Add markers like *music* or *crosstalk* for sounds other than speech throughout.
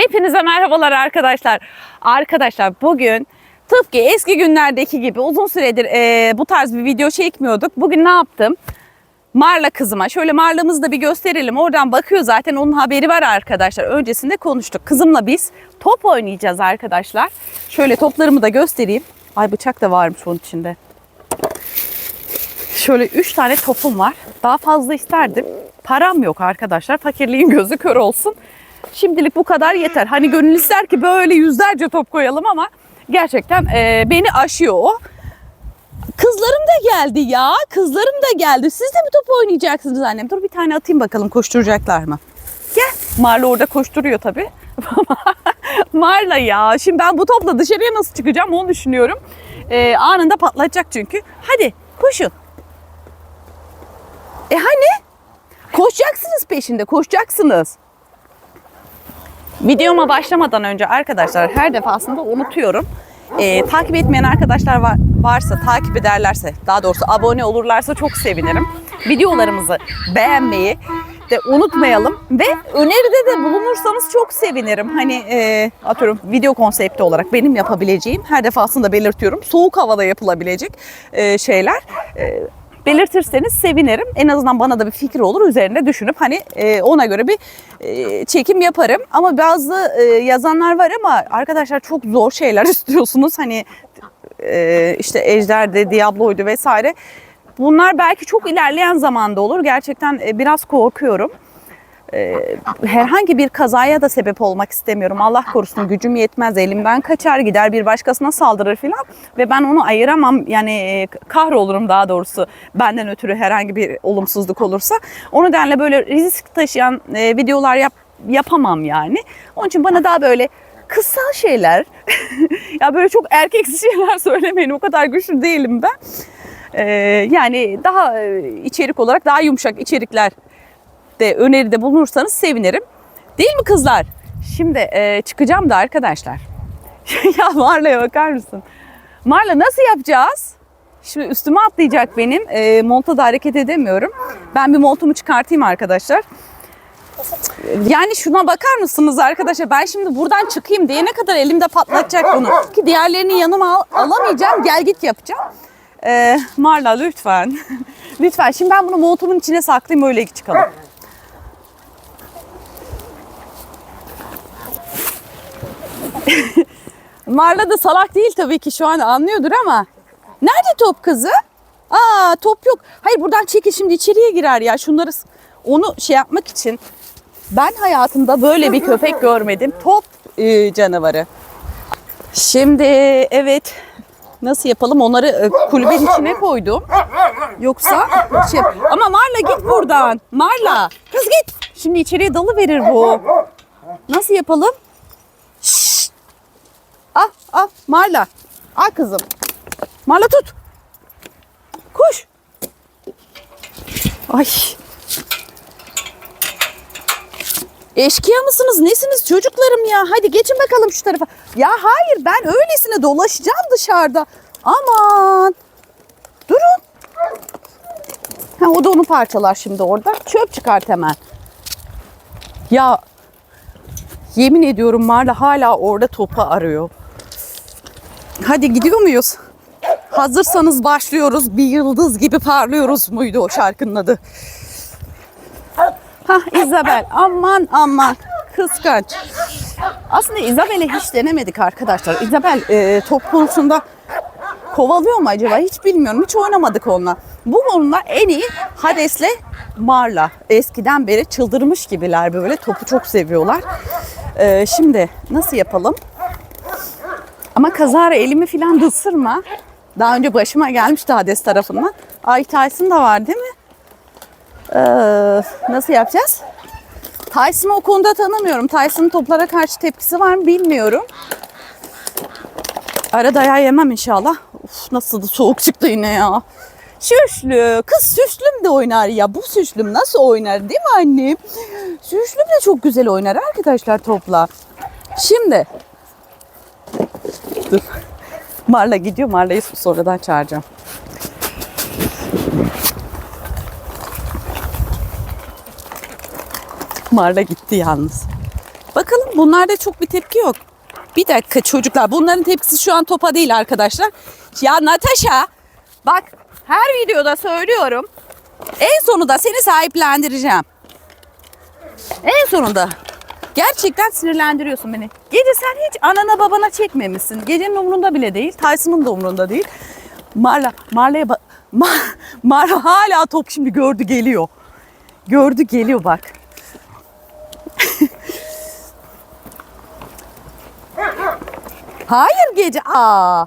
Hepinize merhabalar arkadaşlar. Arkadaşlar bugün tıpkı eski günlerdeki gibi uzun süredir e, bu tarz bir video çekmiyorduk. Bugün ne yaptım? Marla kızıma. Şöyle Marla'mızı da bir gösterelim. Oradan bakıyor zaten onun haberi var arkadaşlar. Öncesinde konuştuk. Kızımla biz top oynayacağız arkadaşlar. Şöyle toplarımı da göstereyim. Ay bıçak da varmış onun içinde. Şöyle 3 tane topum var. Daha fazla isterdim. Param yok arkadaşlar. Fakirliğin gözü kör olsun. Şimdilik bu kadar yeter. Hani gönül ister ki böyle yüzlerce top koyalım ama gerçekten e, beni aşıyor o. Kızlarım da geldi ya. Kızlarım da geldi. Siz de mi top oynayacaksınız annem? Dur bir tane atayım bakalım koşturacaklar mı? Gel. Marla orada koşturuyor tabii. *laughs* Marla ya. Şimdi ben bu topla dışarıya nasıl çıkacağım onu düşünüyorum. E, anında patlayacak çünkü. Hadi koşun. E hani? Koşacaksınız peşinde, koşacaksınız. Videoma başlamadan önce arkadaşlar her defasında unutuyorum. Ee, takip etmeyen arkadaşlar var, varsa, takip ederlerse, daha doğrusu abone olurlarsa çok sevinirim. Videolarımızı beğenmeyi de unutmayalım ve öneride de bulunursanız çok sevinirim. Hani e, atıyorum video konsepti olarak benim yapabileceğim her defasında belirtiyorum. Soğuk havada yapılabilecek e, şeyler. E, belirtirseniz sevinirim. En azından bana da bir fikir olur. Üzerinde düşünüp hani e, ona göre bir e, çekim yaparım. Ama bazı e, yazanlar var ama arkadaşlar çok zor şeyler *laughs* istiyorsunuz. Hani e, işte Ejder'de, Diablo'ydu vesaire. Bunlar belki çok ilerleyen zamanda olur. Gerçekten e, biraz korkuyorum. E, herhangi bir kazaya da sebep olmak istemiyorum. Allah korusun gücüm yetmez, elimden kaçar, gider bir başkasına saldırır filan ve ben onu ayıramam. Yani e, kahrolurum daha doğrusu benden ötürü herhangi bir olumsuzluk olursa. O nedenle böyle risk taşıyan e, videolar yap, yapamam yani. Onun için bana daha böyle kısa şeyler, *laughs* ya böyle çok erkeksi şeyler söylemeyin o kadar güçlü değilim ben. Ee, yani daha e, içerik olarak daha yumuşak içerikler de öneride bulunursanız sevinirim. Değil mi kızlar? Şimdi e, çıkacağım da arkadaşlar. *laughs* ya Marla'ya bakar mısın? Marla nasıl yapacağız? Şimdi üstüme atlayacak benim. E, monta da hareket edemiyorum. Ben bir montumu çıkartayım arkadaşlar. Yani şuna bakar mısınız arkadaşlar? Ben şimdi buradan çıkayım diyene kadar elimde patlatacak bunu. Ki diğerlerini yanıma al- alamayacağım. Gel git yapacağım. Ee, Marla lütfen. *laughs* lütfen. Şimdi ben bunu montumun içine saklayayım öyle çıkalım. Marla da salak değil tabii ki şu an anlıyordur ama. Nerede top kızı? Aa top yok. Hayır buradan çekil şimdi içeriye girer ya. Şunları onu şey yapmak için ben hayatımda böyle bir köpek görmedim. Top e, canavarı. Şimdi evet nasıl yapalım onları e, kulübenin içine koydum. Yoksa şey ama Marla git buradan. Marla kız git. Şimdi içeriye dalı verir bu. Nasıl yapalım? Al Marla. Al kızım. Marla tut. Koş. Ay. Eşkıya mısınız? Nesiniz çocuklarım ya? Hadi geçin bakalım şu tarafa. Ya hayır ben öylesine dolaşacağım dışarıda. Aman. Durun. Ha, o da onu parçalar şimdi orada. Çöp çıkart hemen. Ya yemin ediyorum Marla hala orada topu arıyor. Hadi gidiyor muyuz? Hazırsanız başlıyoruz. Bir yıldız gibi parlıyoruz muydu o şarkının adı? Hah Isabel aman aman kıskanç. Aslında Isabel'e hiç denemedik arkadaşlar. Isabel e, top konusunda kovalıyor mu acaba hiç bilmiyorum. Hiç oynamadık onunla. Bu onunla en iyi Hades'le Marla. Eskiden beri çıldırmış gibiler böyle. Topu çok seviyorlar. E, şimdi nasıl yapalım? Ama kazara elimi filan da ısırma. Daha önce başıma gelmişti Hades tarafından. Ay Tyson da var değil mi? Ee, nasıl yapacağız? Tyson'ı o konuda tanımıyorum. Tyson'ın toplara karşı tepkisi var mı bilmiyorum. Ara dayağı yemem inşallah. Uf, nasıl da soğuk çıktı yine ya. Süslü. Kız süslüm de oynar ya. Bu süslüm nasıl oynar değil mi annem? Süslüm de çok güzel oynar arkadaşlar topla. Şimdi. Dur. Marla gidiyor. Marla'yı sonradan çağıracağım. Marla gitti yalnız. Bakalım Bunlarda çok bir tepki yok. Bir dakika çocuklar. Bunların tepkisi şu an topa değil arkadaşlar. Ya Natasha bak her videoda söylüyorum. En sonunda seni sahiplendireceğim. En sonunda. Gerçekten sinirlendiriyorsun beni. Gece sen hiç anana babana çekmemişsin. Gecenin umrunda bile değil. Tyson'un da umrunda değil. Marla, Marla'ya bak. Mar- Marla hala top şimdi gördü geliyor. Gördü geliyor bak. *laughs* Hayır gece. Aa.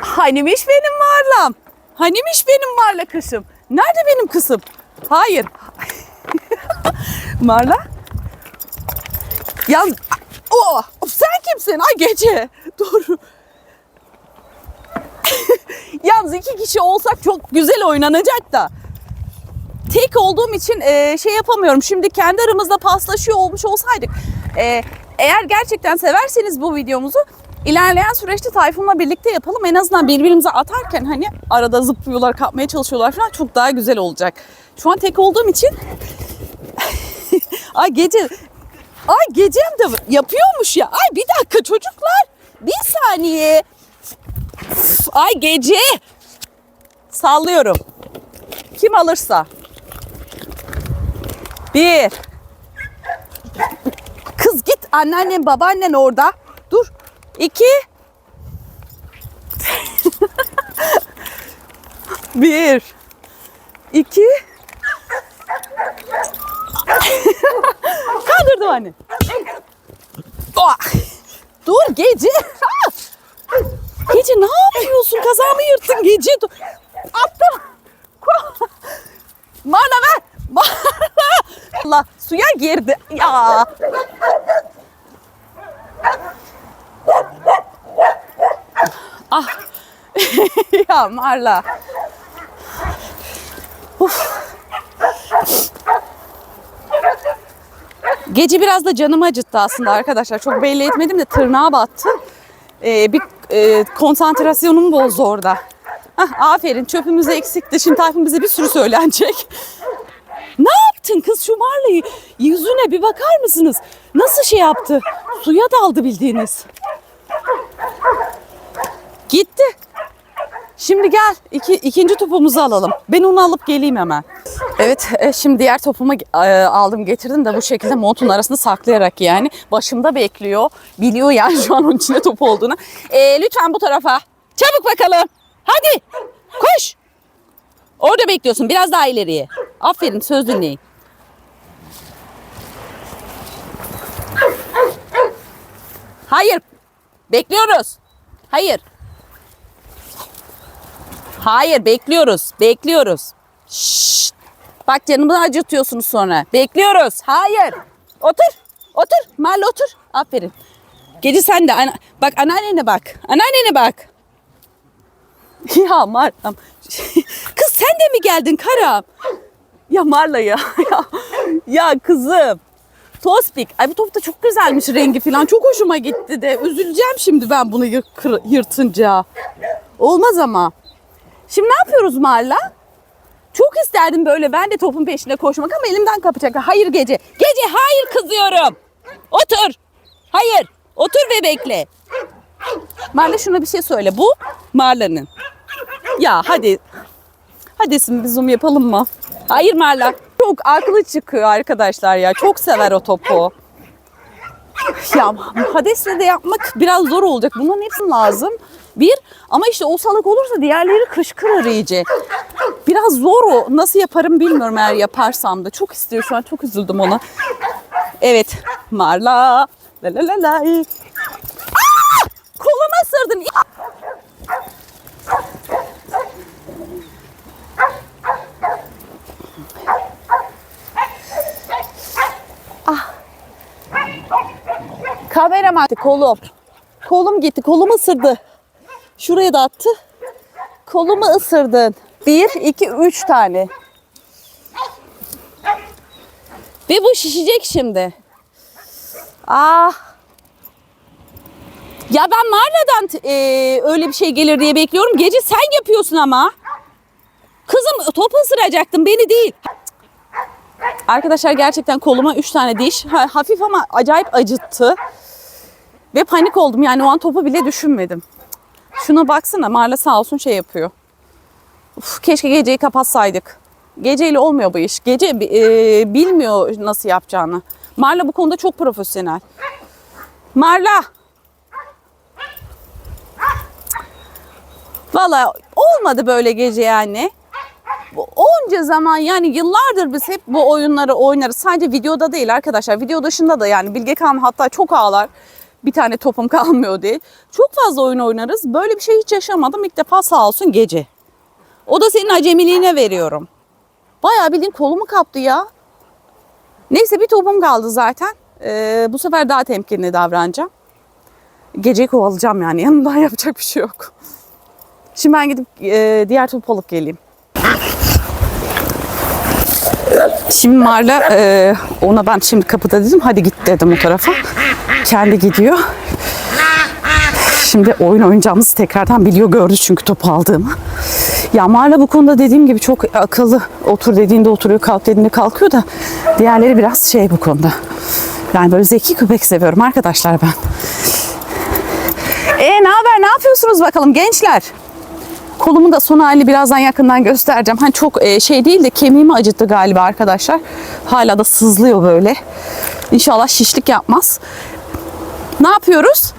Hanimiş benim Marlam? Hanimiş benim Marla kızım? Nerede benim kızım? Hayır. *laughs* Marla? Yalnız... Oh, sen kimsin? Ay gece. *laughs* Dur. *laughs* Yalnız iki kişi olsak çok güzel oynanacak da. Tek olduğum için e, şey yapamıyorum. Şimdi kendi aramızda paslaşıyor olmuş olsaydık. e, eğer gerçekten severseniz bu videomuzu ilerleyen süreçte Tayfun'la birlikte yapalım. En azından birbirimize atarken hani arada zıplıyorlar, kapmaya çalışıyorlar falan çok daha güzel olacak. Şu an tek olduğum için *laughs* Ay gece Ay gecem de yapıyormuş ya. Ay bir dakika çocuklar. Bir saniye. Ay gece. Sallıyorum. Kim alırsa. Bir. Kız git anneannen babaannen orada. Dur. İki. *laughs* Bir. İki. *laughs* Kandırdım anne. Dur gece. *laughs* Gece ne yapıyorsun? Kazamı yırttın gece. Attım. *laughs* Marla ver. Allah suya girdi. Ya. Ah. ya Marla. Gece biraz da canımı acıttı aslında arkadaşlar. Çok belli etmedim de tırnağa battı. Ee, bir e, konsantrasyonumu bozdu orada. Hah, aferin çöpümüz eksikti. Şimdi Tayfun bize bir sürü söylenecek. Ne yaptın kız şu Marla'yı? Yüzüne bir bakar mısınız? Nasıl şey yaptı? Suya daldı bildiğiniz. Gitti. Şimdi gel iki, ikinci topumuzu alalım. Ben onu alıp geleyim hemen. Evet e, şimdi diğer topumu e, aldım getirdim de bu şekilde montun arasında saklayarak yani. Başımda bekliyor. Biliyor yani şu an onun içinde top olduğunu. E, lütfen bu tarafa. Çabuk bakalım. Hadi koş. Orada bekliyorsun biraz daha ileriye. Aferin söz dinleyin. Hayır. Bekliyoruz. Hayır. Hayır bekliyoruz. Bekliyoruz. Şşt. Bak canımı acıtıyorsunuz sonra. Bekliyoruz. Hayır. Otur. Otur. Mahalle otur. Aferin. Gece sen de. Ana, bak anneannene bak. Anneannene bak. *laughs* Ya Marlam. *laughs* Kız sen de mi geldin Karam? Ya Marla ya. *laughs* Ya, kızım. Tospik. Ay bu top da çok güzelmiş rengi falan. Çok hoşuma gitti de. Üzüleceğim şimdi ben bunu yırtınca. Olmaz ama. Şimdi ne yapıyoruz Marla? Çok isterdim böyle ben de topun peşine koşmak ama elimden kapacak. Hayır gece. Gece hayır kızıyorum. Otur. Hayır. Otur ve bekle. Marla şuna bir şey söyle. Bu Marla'nın. Ya hadi. Hadi şimdi bir zoom yapalım mı? Hayır Marla. Çok aklı çıkıyor arkadaşlar ya. Çok sever o topu. Ya Hades'le de yapmak biraz zor olacak. Bunların hepsi lazım. Bir ama işte o salak olursa diğerleri kışkırır iyice. Biraz zor o. Nasıl yaparım bilmiyorum eğer yaparsam da. Çok istiyor şu an. Çok üzüldüm ona. Evet. Marla. La la la la. Koluma sırdın. Kameram attı kolum. Kolum gitti. Kolum ısırdı. Şuraya da attı. Kolumu ısırdın. Bir, iki, üç tane. Ve bu şişecek şimdi. Ah. Ya ben Marla'dan e, öyle bir şey gelir diye bekliyorum. Gece sen yapıyorsun ama. Kızım top ısıracaktın beni değil. Arkadaşlar gerçekten koluma 3 tane diş. Ha, hafif ama acayip acıttı. Ve panik oldum yani o an topu bile düşünmedim. Şuna baksana Marla sağ olsun şey yapıyor. Uf, keşke geceyi kapatsaydık. Geceyle olmuyor bu iş. Gece e, bilmiyor nasıl yapacağını. Marla bu konuda çok profesyonel. Marla. Valla olmadı böyle gece yani. Onca zaman yani yıllardır biz hep bu oyunları oynarız. Sadece videoda değil arkadaşlar. Video dışında da yani Bilge Kağan hatta çok ağlar. Bir tane topum kalmıyor diye. Çok fazla oyun oynarız. Böyle bir şey hiç yaşamadım. İlk defa sağ olsun gece. O da senin acemiliğine veriyorum. Bayağı bildiğin kolumu kaptı ya. Neyse bir topum kaldı zaten. Ee, bu sefer daha temkinli davranacağım. Geceyi kovalayacağım yani. *laughs* Yanımdan yapacak bir şey yok. Şimdi ben gidip e, diğer topu alıp geleyim. Şimdi Marla e, ona ben şimdi kapıda dedim hadi git dedim o tarafa. Kendi gidiyor. Şimdi oyun oynayacağımızı tekrardan biliyor gördü çünkü topu aldığımı. Ya Marla bu konuda dediğim gibi çok akıllı. Otur dediğinde oturuyor, kalk dediğinde kalkıyor da diğerleri biraz şey bu konuda. Yani böyle zeki köpek seviyorum arkadaşlar ben. E ne haber? Ne yapıyorsunuz bakalım gençler? Kolumun da son hali birazdan yakından göstereceğim. Hani çok e, şey değil de kemiğimi acıttı galiba arkadaşlar. Hala da sızlıyor böyle. İnşallah şişlik yapmaz. Ne yapıyoruz?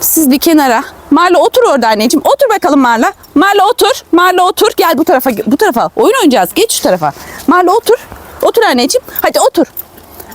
Siz bir kenara. Marla otur orada anneciğim. Otur bakalım Marla. Marla otur. Marla otur. Gel bu tarafa. Bu tarafa. Oyun oynayacağız. Geç şu tarafa. Marla otur. Otur anneciğim. Hadi otur.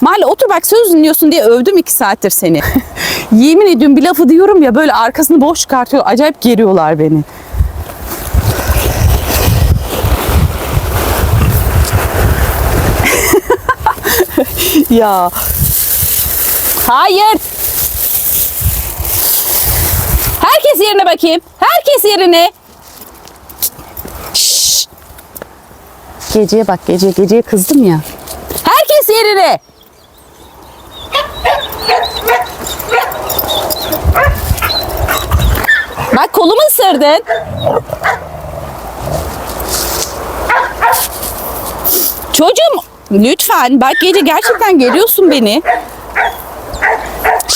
Marla otur bak söz dinliyorsun diye övdüm iki saattir seni. *laughs* Yemin ediyorum bir lafı diyorum ya böyle arkasını boş çıkartıyor. Acayip geriyorlar beni. *laughs* ya. Hayır. Herkes yerine bakayım. Herkes yerine. Şşş. Geceye bak gece geceye kızdım ya. Herkes yerine. Bak kolumu ısırdın. Çocuğum lütfen bak gece gerçekten geliyorsun beni.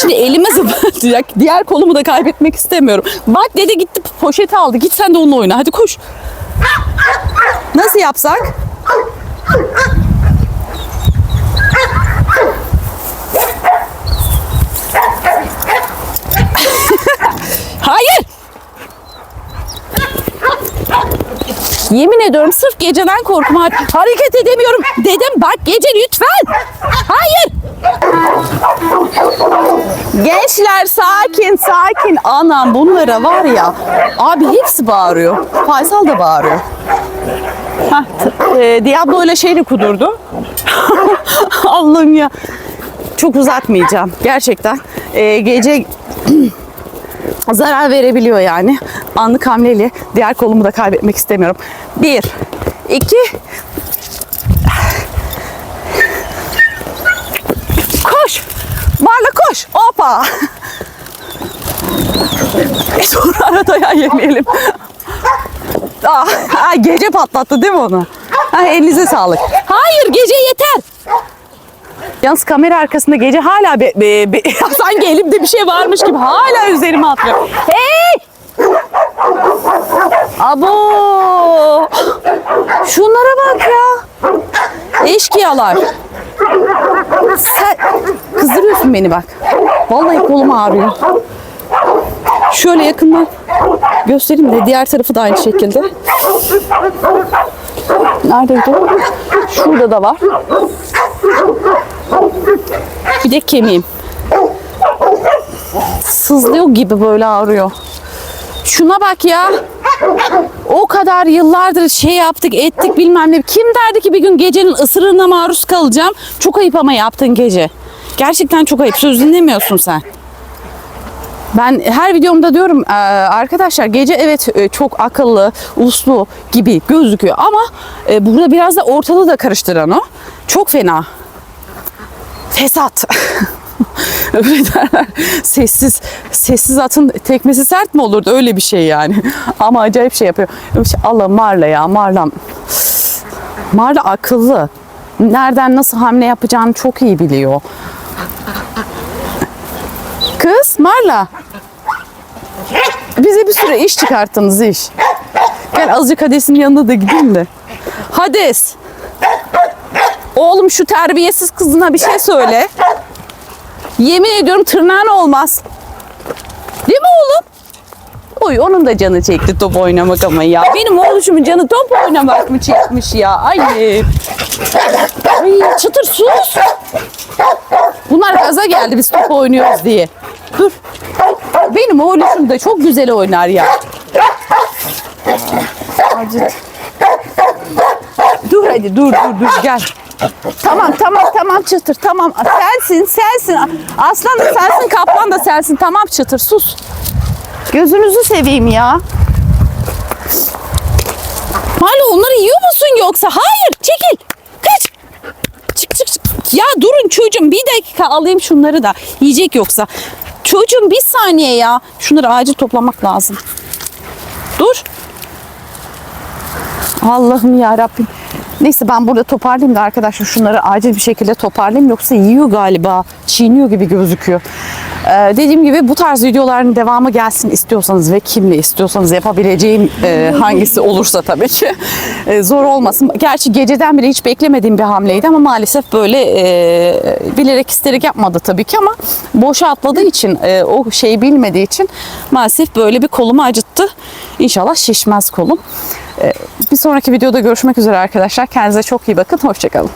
Şimdi elime zıplayacak. Diğer kolumu da kaybetmek istemiyorum. Bak dede gitti poşeti aldı. Git sen de onunla oyna. Hadi koş. Nasıl yapsak? *laughs* Hayır. Yemin ediyorum sırf geceden korkma hareket edemiyorum. Dedim bak gece lütfen. Hayır. Gençler sakin sakin. Anam bunlara var ya. Abi hepsi bağırıyor. Faysal da bağırıyor. Hah, t- e, Diablo ile şeyle kudurdu. *laughs* Allah'ım ya. Çok uzatmayacağım. Gerçekten. E, gece zarar verebiliyor yani. Anlık hamleyle diğer kolumu da kaybetmek istemiyorum. Bir, iki, koş. Marla koş. Hoppa. Sonra arada ya yemeyelim. Aa, ha, gece patlattı değil mi onu? Ha, elinize sağlık. Hayır gece yeter. Yalnız kamera arkasında gece hala be, be, be, *laughs* sanki elimde bir şey varmış gibi hala üzerime atlıyor. Hey! Abo! Şunlara bak ya. Eşkıyalar. Sen kızdırıyorsun beni bak. Vallahi kolum ağrıyor. Şöyle yakından göstereyim de diğer tarafı da aynı şekilde. Neredeydi? Şurada da var. Bir de kemiğim. Sızlıyor gibi böyle ağrıyor. Şuna bak ya. O kadar yıllardır şey yaptık ettik bilmem ne. Kim derdi ki bir gün gecenin ısırığına maruz kalacağım. Çok ayıp ama yaptın gece. Gerçekten çok ayıp. Söz dinlemiyorsun sen. Ben her videomda diyorum "Ee, arkadaşlar gece evet e, çok akıllı, uslu gibi gözüküyor ama e, burada biraz da ortalığı da karıştıran o. Çok fena. Fesat. *laughs* Öyle derler. Sessiz, sessiz atın tekmesi sert mi olurdu? Öyle bir şey yani. *laughs* Ama acayip şey yapıyor. Allah Marla ya Marla. Marla akıllı. nereden nasıl hamle yapacağını çok iyi biliyor. Kız Marla. Bize bir süre iş çıkarttınız iş. Gel azıcık Hades'in yanına da gideyim de. Hades. Oğlum şu terbiyesiz kızına bir şey söyle. Yemin ediyorum tırnağın olmaz. Değil mi oğlum? Oy onun da canı çekti top oynamak ama ya. Benim oğluşumun canı top oynamak mı çekmiş ya? Ay. Ay çıtır sus. Bunlar gaza geldi biz top oynuyoruz diye. Dur. Benim oğluşum da çok güzel oynar ya. Acıt. Dur hadi dur dur dur gel. Tamam tamam tamam çıtır tamam sensin sensin aslan da sensin kaplan da sensin tamam çıtır sus. Gözünüzü seveyim ya. Hala onları yiyor musun yoksa? Hayır çekil. Kaç. Çık çık çık. Ya durun çocuğum bir dakika alayım şunları da. Yiyecek yoksa. Çocuğum bir saniye ya. Şunları acil toplamak lazım. Dur. Allah'ım ya Rabbim. Neyse ben burada toparlayayım da arkadaşlar şunları acil bir şekilde toparlayayım yoksa yiyor galiba. Çiğniyor gibi gözüküyor. Ee, dediğim gibi bu tarz videoların devamı gelsin istiyorsanız ve kimle istiyorsanız yapabileceğim e, hangisi olursa tabii ki e, zor olmasın. Gerçi geceden bile hiç beklemediğim bir hamleydi ama maalesef böyle e, bilerek isterek yapmadı tabii ki ama boşa atladığı için e, o şeyi bilmediği için maalesef böyle bir kolumu acıttı. İnşallah şişmez kolum. E, bir sonraki videoda görüşmek üzere arkadaşlar. Kendinize çok iyi bakın. Hoşçakalın.